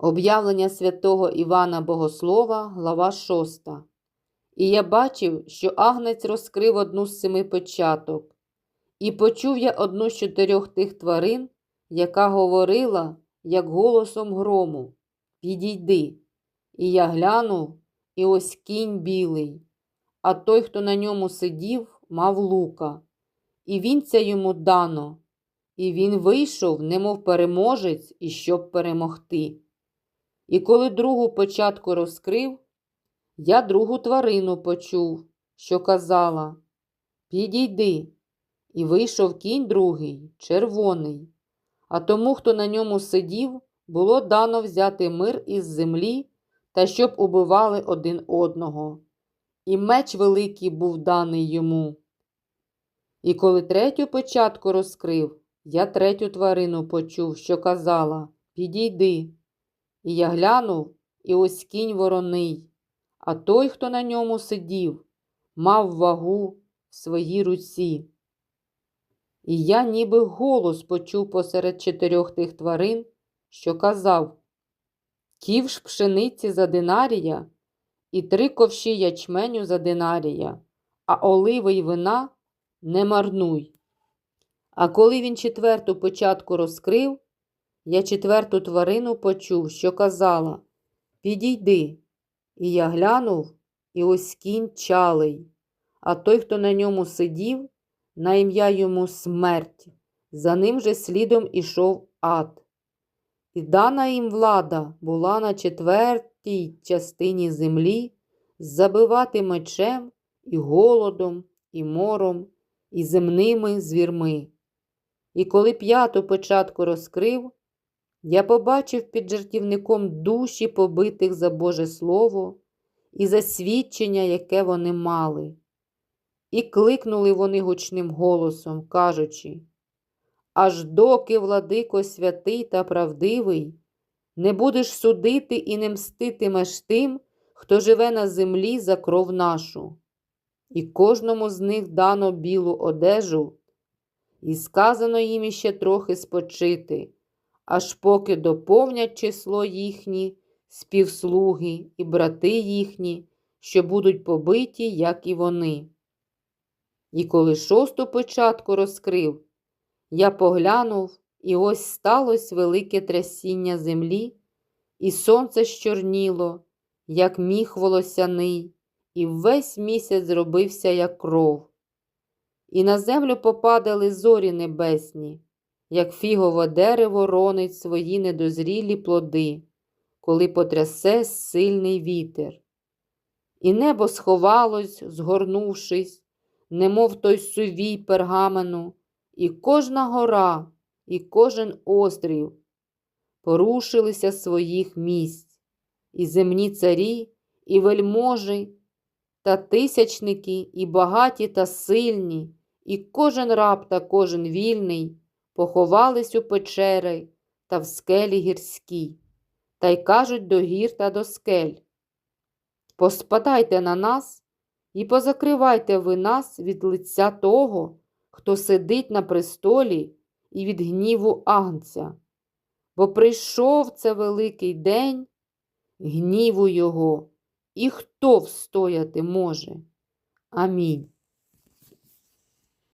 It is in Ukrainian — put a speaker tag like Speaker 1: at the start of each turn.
Speaker 1: Об'явлення святого Івана Богослова, глава 6. І я бачив, що агнець розкрив одну з семи початок, і почув я одну з чотирьох тих тварин, яка говорила, як голосом грому: Підійди. І я глянув, і ось кінь білий, а той, хто на ньому сидів, мав лука, і вінця йому дано, і він вийшов, немов переможець, і щоб перемогти. І коли другу початку розкрив, я другу тварину почув, що казала Підійди. І вийшов кінь другий, червоний, а тому, хто на ньому сидів, було дано взяти мир із землі та щоб убивали один одного. І меч великий був даний йому. І коли третю початку розкрив, я третю тварину почув, що казала Підійди. І я глянув, і ось кінь вороний, а той, хто на ньому сидів, мав вагу в своїй руці. І я ніби голос почув посеред чотирьох тих тварин, що казав Ківш пшениці за динарія і три ковші ячменю за динарія, а оливи й вина не марнуй. А коли він четверту початку розкрив, я четверту тварину почув, що казала Підійди. І я глянув, і ось кінь чалий, а той, хто на ньому сидів, на ім'я йому смерть, за ним же слідом ішов ад. І дана їм влада була на четвертій частині землі забивати мечем і голодом, і мором, і земними звірми. І коли п'яту початку розкрив, я побачив під жартівником душі побитих за Боже Слово і за свідчення, яке вони мали. І кликнули вони гучним голосом, кажучи, аж доки, владико святий та правдивий, не будеш судити і не мститимеш тим, хто живе на землі за кров нашу. І кожному з них дано білу одежу, і сказано їм іще трохи спочити, аж поки доповнять число їхні, співслуги і брати їхні, що будуть побиті, як і вони. І коли шосту початку розкрив, я поглянув, і ось сталося велике трясіння землі, і сонце щорніло, як міх волосяний, і весь місяць зробився, як кров. І на землю попадали зорі небесні, як фігове дерево ронить свої недозрілі плоди, коли потрясе сильний вітер. І небо сховалось, згорнувшись, немов той сувій пергамену, і кожна гора, і кожен острів порушилися своїх місць, і земні царі, і вельможі, та тисячники, і багаті та сильні, і кожен раб та кожен вільний поховались у печери та в скелі гірській, та й кажуть до гір та до скель. Поспадайте на нас і позакривайте ви нас від лиця того, хто сидить на престолі і від гніву агнця. Бо прийшов це великий день гніву його, і хто встояти може? Амінь.